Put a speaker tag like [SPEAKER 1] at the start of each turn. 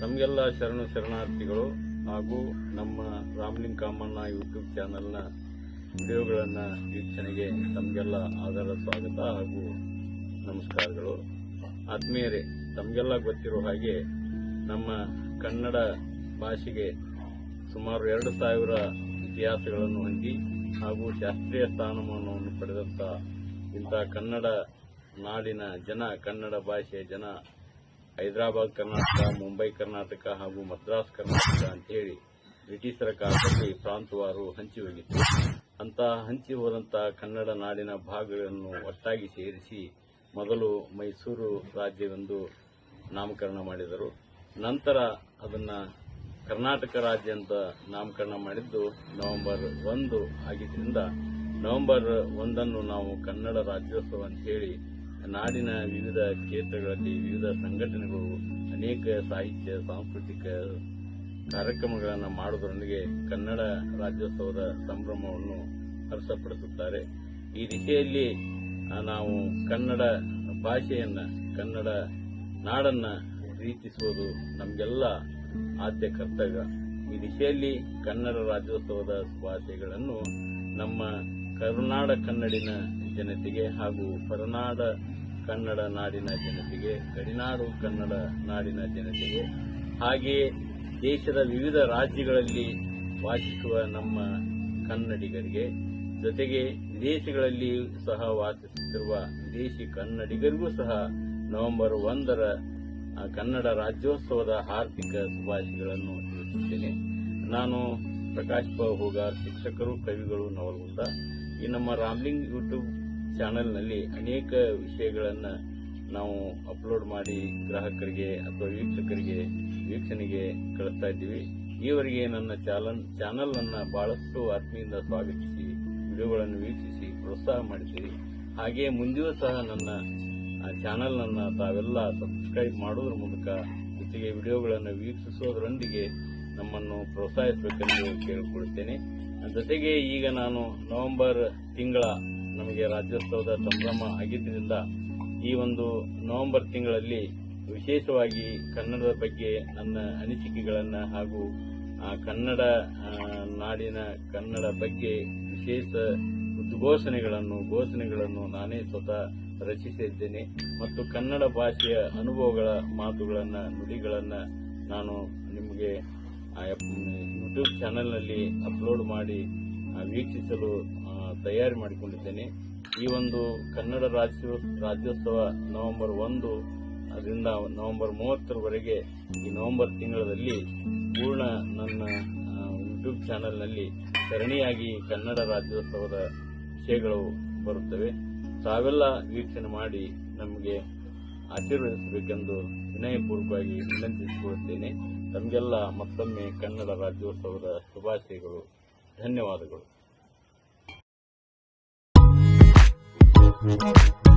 [SPEAKER 1] ನಮಗೆಲ್ಲ ಶರಣು ಶರಣಾರ್ಥಿಗಳು ಹಾಗೂ ನಮ್ಮ ರಾಮ್ಲಿಂಗ್ ಕಾಮಣ್ಣ ಯೂಟ್ಯೂಬ್ ಚಾನೆಲ್ನ ವಿಡಿಯೋಗಳನ್ನ ವೀಕ್ಷಣೆಗೆ ತಮಗೆಲ್ಲ ಆಧಾರ ಸ್ವಾಗತ ಹಾಗೂ ನಮಸ್ಕಾರಗಳು. ಆತ್ಮೀಯರೇ, ತಮಗೆಲ್ಲ ಗೊತ್ತಿರೋ ಹಾಗೆ ನಮ್ಮ ಕನ್ನಡ ಭಾಷೆಗೆ ಸುಮಾರು ಎರಡು ಸಾವಿರ ಇತಿಹಾಸಗಳನ್ನು ಹೊಂದಿ ಹಾಗೂ ಶಾಸ್ತ್ರೀಯ ಸ್ಥಾನಮಾನವನ್ನು ಪಡೆದಂತಹ ಇಂಥ ಕನ್ನಡ ನಾಡಿನ ಜನ, ಕನ್ನಡ ಭಾಷೆಯ ಜನ, ಹೈದರಾಬಾದ್ ಕರ್ನಾಟಕ, ಮುಂಬೈ ಕರ್ನಾಟಕ ಹಾಗೂ ಮದ್ರಾಸ್ ಕರ್ನಾಟಕ ಅಂತೇಳಿ ಬ್ರಿಟಿಷರ ಕಾಲದಲ್ಲಿ ಪ್ರಾಂತವಾರು ಹಂಚಿ ಹೋಗಿತ್ತು. ಅಂತ ಹಂಚಿ ಹೋದಂತಹ ಕನ್ನಡ ನಾಡಿನ ಭಾಗಗಳನ್ನು ಒಟ್ಟಾಗಿ ಸೇರಿಸಿ ಮೊದಲು ಮೈಸೂರು ರಾಜ್ಯವೆಂದು ನಾಮಕರಣ ಮಾಡಿದರು. ನಂತರ ಅದನ್ನ ಕರ್ನಾಟಕ ರಾಜ್ಯ ಅಂತ ನಾಮಕರಣ ಮಾಡಿದ್ದು ನವೆಂಬರ್ ಒಂದು ಆಗಿದ್ದರಿಂದ ನವೆಂಬರ್ ಒಂದನ್ನು ನಾವು ಕನ್ನಡ ರಾಜ್ಯೋತ್ಸವ ಅಂತ ಹೇಳಿ ನಾಡಿನ ವಿವಿಧ ಕ್ಷೇತ್ರಗಳಲ್ಲಿ ವಿವಿಧ ಸಂಘಟನೆಗಳು ಅನೇಕ ಸಾಹಿತ್ಯ, ಸಾಂಸ್ಕೃತಿಕ ಕಾರ್ಯಕ್ರಮಗಳನ್ನು ಮಾಡುವುದರೊಂದಿಗೆ ಕನ್ನಡ ರಾಜ್ಯೋತ್ಸವದ ಸಂಭ್ರಮವನ್ನು ಹರ್ಷಪಡಿಸುತ್ತಾರೆ. ಈ ದಿಶೆಯಲ್ಲಿ ನಾವು ಕನ್ನಡ ಭಾಷೆಯನ್ನ, ಕನ್ನಡ ನಾಡನ್ನ ಪ್ರೀತಿಸುವುದು ನಮಗೆಲ್ಲ ಆದ್ಯ ಕರ್ತವ್ಯ. ಈ ದಿಶೆಯಲ್ಲಿ ಕನ್ನಡ ರಾಜ್ಯೋತ್ಸವದ ಶುಭಾಶಯಗಳನ್ನು ನಮ್ಮ ಕರುನಾಡ ಕನ್ನಡಿನ ಜನತೆಗೆ ಹಾಗೂ ಹೊರನಾಡ ಕನ್ನಡ ನಾಡಿನ ಜನತೆಗೆ ಗಡಿನಾಡು ಕನ್ನಡ ನಾಡಿನ ಜನತೆಗೆ ಹಾಗೆಯೇ ದೇಶದ ವಿವಿಧ ರಾಜ್ಯಗಳಲ್ಲಿ ವಾಸಿಸುವ ನಮ್ಮ ಕನ್ನಡಿಗರಿಗೆ, ಜೊತೆಗೆ ವಿದೇಶಗಳಲ್ಲಿ ಸಹ ವಾಸಿಸುತ್ತಿರುವ ವಿದೇಶಿ ಕನ್ನಡಿಗರಿಗೂ ಸಹ ನವೆಂಬರ್ ಒಂದರ ಕನ್ನಡ ರಾಜ್ಯೋತ್ಸವದ ಹಾರ್ದಿಕ ಶುಭಾಶಯಗಳನ್ನು ತಿಳಿಸುತ್ತೇನೆ. ನಾನು ಪ್ರಕಾಶ್ ಹೂಗಾರ್ ಶಿಕ್ಷಕರು, ಕವಿಗಳು ನವಲಗುಂದ. ಈ ನಮ್ಮ ರಾಮ್ಲಿಂಗ್ ಯೂಟ್ಯೂಬ್ ಚಾನೆಲ್ನಲ್ಲಿ ಅನೇಕ ವಿಷಯಗಳನ್ನು ನಾವು ಅಪ್ಲೋಡ್ ಮಾಡಿ ಗ್ರಾಹಕರಿಗೆ ಅಥವಾ ವೀಕ್ಷಕರಿಗೆ, ವೀಕ್ಷಣೆಗೆ ಕಳಿಸ್ತಾ ಇದ್ದೀವಿ. ಈವರೆಗೆ ನನ್ನ ಚಾಲನ್ ಚಾನಲ್ ಅನ್ನ ಬಹಳಷ್ಟು ಆತ್ಮೀಯಿಂದ ಸ್ವಾಗತಿಸಿ, ವಿಡಿಯೋಗಳನ್ನು ವೀಕ್ಷಿಸಿ, ಪ್ರೋತ್ಸಾಹ ಮಾಡಿದ್ದೀರಿ. ಹಾಗೆ ಮುಂದೆಯೂ ಸಹ ನನ್ನ ಚಾನಲ್ ಅನ್ನ ತಾವೆಲ್ಲ ಸಬ್ಸ್ಕ್ರೈಬ್ ಮಾಡುವುದರ ಮೂಲಕ ಜೊತೆಗೆ ವಿಡಿಯೋಗಳನ್ನು ವೀಕ್ಷಿಸೋದರೊಂದಿಗೆ ನಮ್ಮನ್ನು ಪ್ರೋತ್ಸಾಹಿಸಬೇಕೆಂದು ಕೇಳಿಕೊಳ್ಳುತ್ತೇನೆ. ಜೊತೆಗೆ ಈಗ ನಾನು ನವೆಂಬರ್ ತಿಂಗಳ ನಮಗೆ ರಾಜ್ಯೋತ್ಸವದ ಸಂಭ್ರಮ ಆಗಿದ್ದರಿಂದ ಈ ಒಂದು ನವೆಂಬರ್ ತಿಂಗಳಲ್ಲಿ ವಿಶೇಷವಾಗಿ ಕನ್ನಡದ ಬಗ್ಗೆ ನನ್ನ ಅನಿಸಿಕೆಗಳನ್ನು ಹಾಗೂ ಕನ್ನಡ ನಾಡಿನ ಕನ್ನಡ ಬಗ್ಗೆ ವಿಶೇಷ ಉದ್ಘೋಷಣೆಗಳನ್ನು, ಘೋಷಣೆಗಳನ್ನು ನಾನೇ ಸ್ವತಃ ರಚಿಸಿದ್ದೇನೆ ಮತ್ತು ಕನ್ನಡ ಭಾಷೆಯ ಅನುಭವಗಳ ಮಾತುಗಳನ್ನು ನುಡಿಗಳನ್ನು ನಾನು ನಿಮಗೆ ಯೂಟ್ಯೂಬ್ ಚಾನೆಲ್ನಲ್ಲಿ ಅಪ್ಲೋಡ್ ಮಾಡಿ ವೀಕ್ಷಿಸಲು ಆ, ತಯಾರಿ ಮಾಡಿಕೊಂಡಿದ್ದೇನೆ. ಈ ಒಂದು ಕನ್ನಡ ರಾಜ್ಯೋ ರಾಜ್ಯೋತ್ಸವ ನವೆಂಬರ್ ಒಂದು ಅದರಿಂದ ನವೆಂಬರ್ ಮೂವತ್ತರವರೆಗೆ ಈ ನವೆಂಬರ್ ತಿಂಗಳಲ್ಲಿ ಪೂರ್ಣ ನನ್ನ ಯೂಟ್ಯೂಬ್ ಚಾನೆಲ್ನಲ್ಲಿ ಸರಣಿಯಾಗಿ ಕನ್ನಡ ರಾಜ್ಯೋತ್ಸವದ ವಿಷಯಗಳು ಬರುತ್ತವೆ. ತಾವೆಲ್ಲ ವೀಕ್ಷಣೆ ಮಾಡಿ ನಮಗೆ ಆಶೀರ್ವದಿಸಬೇಕೆಂದು ವಿನಯಪೂರ್ವಕವಾಗಿ ವಿನಂತಿಸಿಕೊಳ್ಳುತ್ತೇನೆ. ತಮಗೆಲ್ಲ ಮತ್ತೊಮ್ಮೆ ಕನ್ನಡ ರಾಜ್ಯೋತ್ಸವದ ಶುಭಾಶಯಗಳು. ಧನ್ಯವಾದಗಳು.